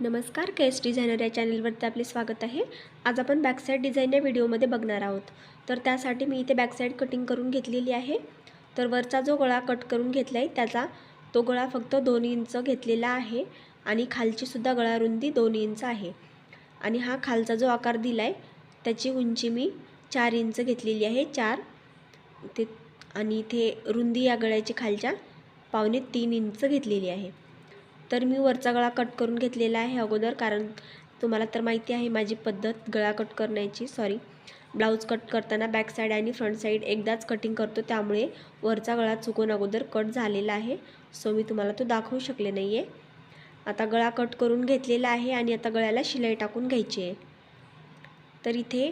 नमस्कार केस डिझायनर या चॅनलवरती आपले स्वागत आहे. आज आपण बॅकसाईड डिझाईन या व्हिडिओमध्ये बघणार आहोत. तर त्यासाठी मी इथे बॅकसाईड कटिंग करून घेतलेली आहे. तर वरचा जो गळा कट करून घेतला आहे त्याचा तो गळा फक्त दोन इंच घेतलेला आहे आणि खालचीसुद्धा गळा रुंदी दोन इंच आहे. आणि हा खालचा जो आकार दिला आहे त्याची उंची मी चार इंच घेतलेली आहे. चार ते आणि इथे रुंदी या गळ्याची खालच्या पावणे तीन इंच घेतलेली आहे. तर मी वरचा गळा कट करून घेतलेला आहे अगोदर कारण तुम्हाला तर माहिती आहे माझी पद्धत गळा कट करण्याची सॉरी ब्लाऊज कट करताना बॅक साईड आणि फ्रंट साईड एकदाच कटिंग करतो त्यामुळे वरचा गळा चुकून अगोदर कट झालेला आहे. सो मी तुम्हाला तो दाखवू शकले नाही आहे आता गळा कट करून घेतलेला आहे आणि आता गळ्याला शिलाई टाकून घ्यायची आहे. तर इथे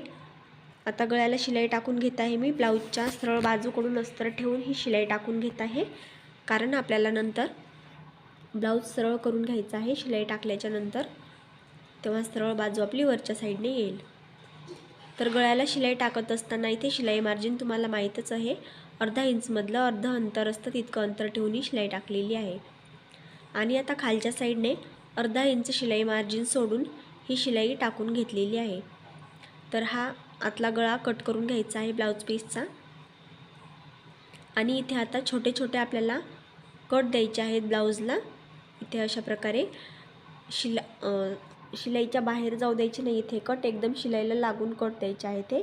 आता गळ्याला शिलाई टाकून घेत आहे मी. ब्लाऊजच्या सरळ बाजूकडून अस्तर ठेवून ही शिलाई टाकून घेत आहे. कारण आपल्याला नंतर ब्लाऊज सरळ करून घ्यायचा आहे शिलाई टाकल्याच्या नंतर तेव्हा सरळ बाजू आपली वरच्या साईडने येईल. तर गळ्याला शिलाई टाकत असताना इथे शिलाई मार्जिन तुम्हाला माहीतच आहे. अर्धा इंचमधलं अर्ध अंतर असतं तितकं अंतर ठेवून ही शिलाई टाकलेली आहे. आणि आता खालच्या साईडने अर्धा इंच शिलाई मार्जिन सोडून ही शिलाई टाकून घेतलेली आहे. तर हा आतला गळा कट करून घ्यायचा आहे ब्लाऊज पीसचा. आणि इथे आता छोटे छोटे आपल्याला कट द्यायचे आहेत ब्लाऊजला. इथे अशा प्रकारे शिला शिलाईच्या बाहेर जाऊ द्यायचे नाही. इथे कट एकदम शिलाईला लागून कट द्यायचे आहे ते.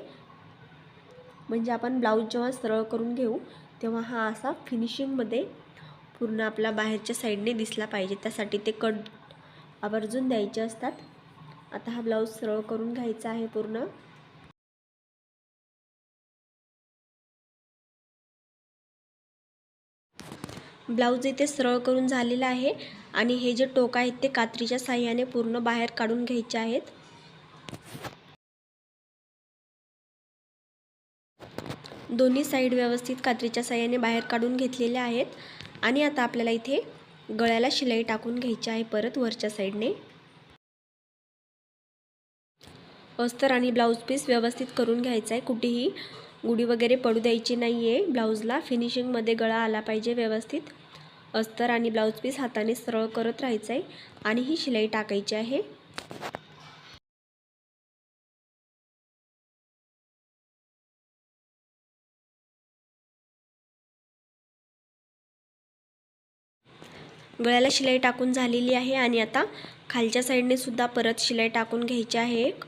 म्हणजे आपण ब्लाऊज जेव्हा सरळ करून घेऊ तेव्हा हा असा फिनिशिंगमध्ये पूर्ण आपला बाहेरच्या साईडने दिसला पाहिजे. त्यासाठी ते कट आवर्जून द्यायचे असतात. आता हा ब्लाऊज सरळ करून घ्यायचा आहे पूर्ण. ब्लाऊज इथे सरळ करून झालेला आहे. आणि हे जे टोक आहेत ते कात्रीच्या साह्याने पूर्ण बाहेर काढून घ्यायचे आहेत. दोन्ही साईड व्यवस्थित कात्रीच्या साह्याने बाहेर काढून घेतलेल्या आहेत. आणि आता आपल्याला इथे गळ्याला शिलाई टाकून घ्यायची आहे परत वरच्या साईडने अस्तर आणि ब्लाऊज पीस व्यवस्थित करून घ्यायचा आहे. कुठेही गुढी वगैरे पडू द्यायची नाही आहे ब्लाऊजला फिनिशिंगमध्ये गळा आला पाहिजे व्यवस्थित. अस्तर आणि ब्लाऊज पीस हाताने सरळ करत राहायचं आहे आणि ही शिलाई टाकायची आहे. गळ्याला शिलाई टाकून झालेली आहे आणि आता खालच्या साईडने सुद्धा परत शिलाई टाकून घ्यायची आहे एक.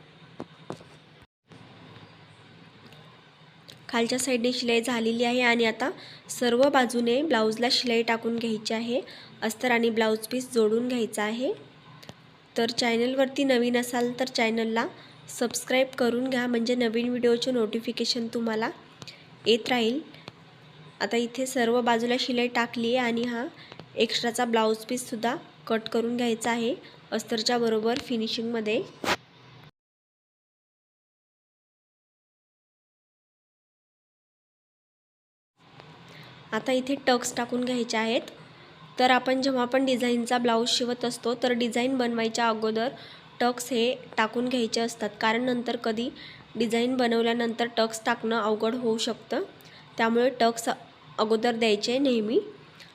खालच्या साईडने शिलाई झालेली आहे आणि आता सर्व बाजूने ब्लाऊजला शिलाई टाकून घ्यायची आहे. अस्तर आणि ब्लाऊज पीस जोडून घ्यायचा आहे. तर चॅनलवरती नवीन असाल तर चॅनलला सबस्क्राईब करून घ्या. म्हणजे नवीन व्हिडिओचे नोटिफिकेशन तुम्हाला येत राहील. आता इथे सर्व बाजूला शिलाई टाकली आहे आणि हा एक्स्ट्राचा ब्लाऊज पीससुद्धा कट करून घ्यायचा आहे. अस्तरच्या बरोबर फिनिशिंगमध्ये आता इथे टक्स टाकून घ्यायचे आहेत. तर आपण जेव्हा पण डिझाईनचा ब्लाऊज शिवत असतो तर डिझाईन बनवायच्या अगोदर टक्स हे टाकून घ्यायचे असतात. कारण नंतर कधी डिझाईन बनवल्यानंतर टक्स टाकणं अवघड होऊ शकतं. त्यामुळे टक्स अगोदर द्यायचे नेहमी.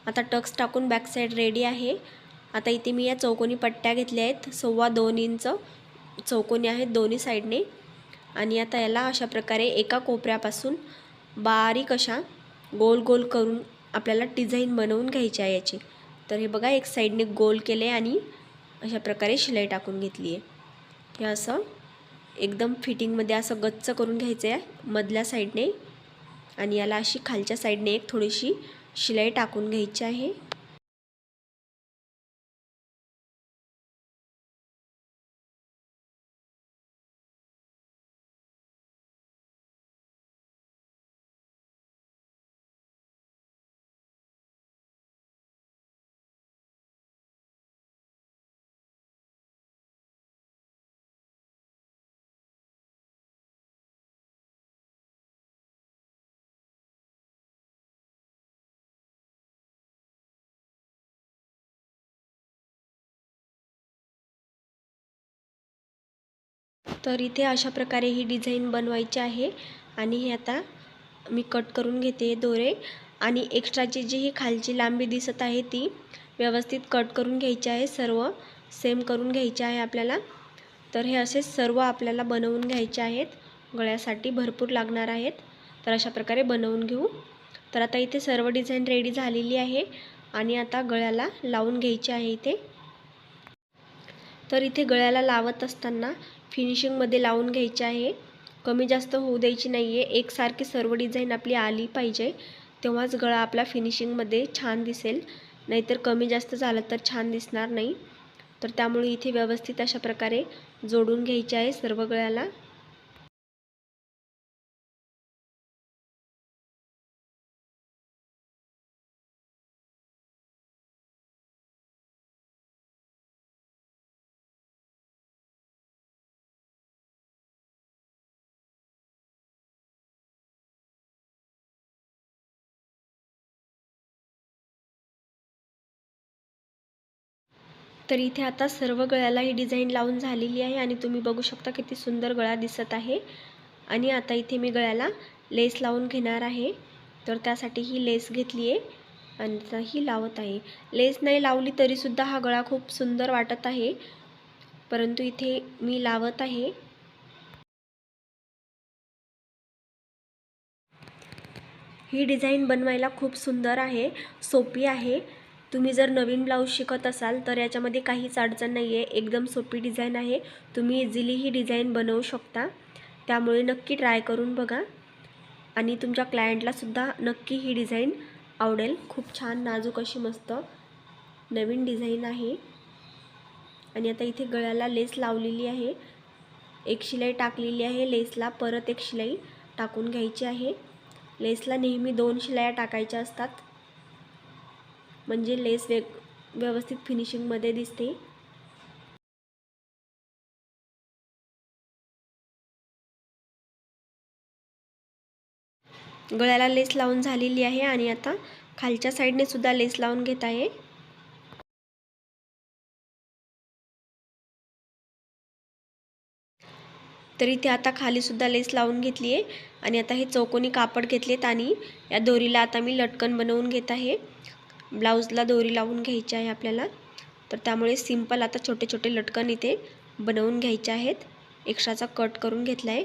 आता टक्स टाकून बॅक साईड रेडी आहे. आता इथे मी या चौकोनी पट्ट्या घेतल्या आहेत. सव्वा दोन इंच चौकोनी आहेत दोन्ही साईडने आणि आता याला अशा प्रकारे एका कोपऱ्यापासून बारीक अशा गोल गोल करून आपल्याला डिझाईन बनवून घ्यायची आहे याची. तर हे बघा एक साईडने गोल केले आणि अशा प्रकारे शिलाई टाकून घेतली आहे. हे असं एकदम फिटिंगमध्ये असं गच्च करून घ्यायचं आहे मधल्या साईडने. आणि याला अशी खालच्या साईडने एक थोडीशी शिलाई टाकून घ्यायची आहे. तर इथे अशा प्रकारे ही डिझाईन बनवायची आहे. आणि हे आता मी कट करून घेते दोरे. आणि एक्स्ट्राची जी ही खालची लांबी दिसत आहे ती व्यवस्थित कट करून घ्यायची आहे. सर्व सेम करून घ्यायचे आहे आपल्याला. तर हे असे सर्व आपल्याला बनवून घ्यायचे आहेत. गळ्यासाठी भरपूर लागणार आहेत. तर अशा प्रकारे बनवून घेऊ. तर आता इथे सर्व डिझाईन रेडी झालेली आहे. आणि आता गळ्याला लावून घ्यायची आहे इथे. तर इथे गळ्याला लावत असताना फिनिशिंगमध्ये लावून घ्यायचे आहे. कमी जास्त होऊ द्यायची नाही आहे एकसारखी सर्व डिझाईन आपली आली पाहिजे. तेव्हाच गळा आपला फिनिशिंगमध्ये छान दिसेल. नाहीतर कमी जास्त झालं तर छान दिसणार नाही. तर त्यामुळे इथे व्यवस्थित अशा प्रकारे जोडून घ्यायचे आहे सर्व गळ्याला. तर इथे आता सर्व गळ्याला ही डिझाईन लावून झालेली आहे आणि तुम्ही बघू शकता किती सुंदर गळा दिसत आहे. आणि आता इथे मी गळ्याला लेस लावून घेणार आहे. तर त्यासाठी ही लेस घेतली आहे आणि ही लावत आहे. लेस नाही लावली तरीसुद्धा हा गळा खूप सुंदर वाटत आहे. परंतु इथे मी लावत आहे. ही डिझाईन बनवायला खूप सुंदर आहे सोपी आहे. तुम्ही जर नवीन ब्लाऊज शिकत असाल तर याच्यामध्ये काहीच अडचण नाही आहे एकदम सोपी डिझाईन आहे. तुम्ही इझिली ही डिझाईन बनवू शकता. त्यामुळे नक्की ट्राय करून बघा. आणि तुमच्या क्लायंटलासुद्धा नक्की ही डिझाईन आवडेल. खूप छान नाजूक अशी मस्त नवीन डिझाईन आहे. आणि आता इथे गळ्याला लेस लावलेली आहे. एक शिलाई टाकलेली आहे. लेसला परत एक शिलाई टाकून घ्यायची आहे. लेसला नेहमी दोन शिलाया टाकायच्या असतात. म्हणजे लेस वेग व्यवस्थित फिनिशिंगमध्ये दिसते. गळ्याला लेस लावून झालेली आहे आणि आता खालच्या साईडने सुद्धा लेस लावून घेत आहे. तर इथे आता खालीसुद्धा लेस लावून घेतली आहे. आणि आता हे चौकोनी कापड घेतलेत आणि या दोरीला आता मी लटकन बनवून घेत आहे. ब्लाऊजला दोरी लावून घ्यायची आहे आपल्याला. तर त्यामुळे सिंपल आता छोटे छोटे लटकन इथे बनवून घ्यायचे आहेत. एक्स्ट्राचा कट करून घेतला आहे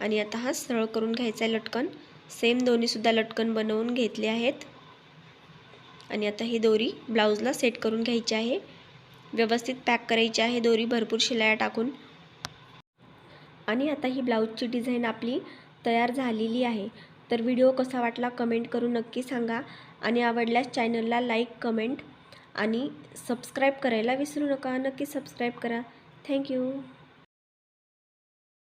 आणि आता हा सरळ करून घ्यायचा आहे लटकन. सेम दोन्हीसुद्धा लटकन बनवून घेतले आहेत. आणि आता ही दोरी ब्लाऊजला सेट करून घ्यायची आहे. व्यवस्थित पॅक करायची आहे दोरी भरपूर शिलाया टाकून. आणि आता ही ब्लाऊजची डिझाईन आपली तयार झालेली आहे. तर व्हिडिओ कसा वाटला कमेंट करून नक्की सांगा. आणि आवडल्यास चॅनलला लाईक कमेंट आणि सबस्क्राईब करायला विसरू नका. नक्की सबस्क्राईब करा. थँक्यू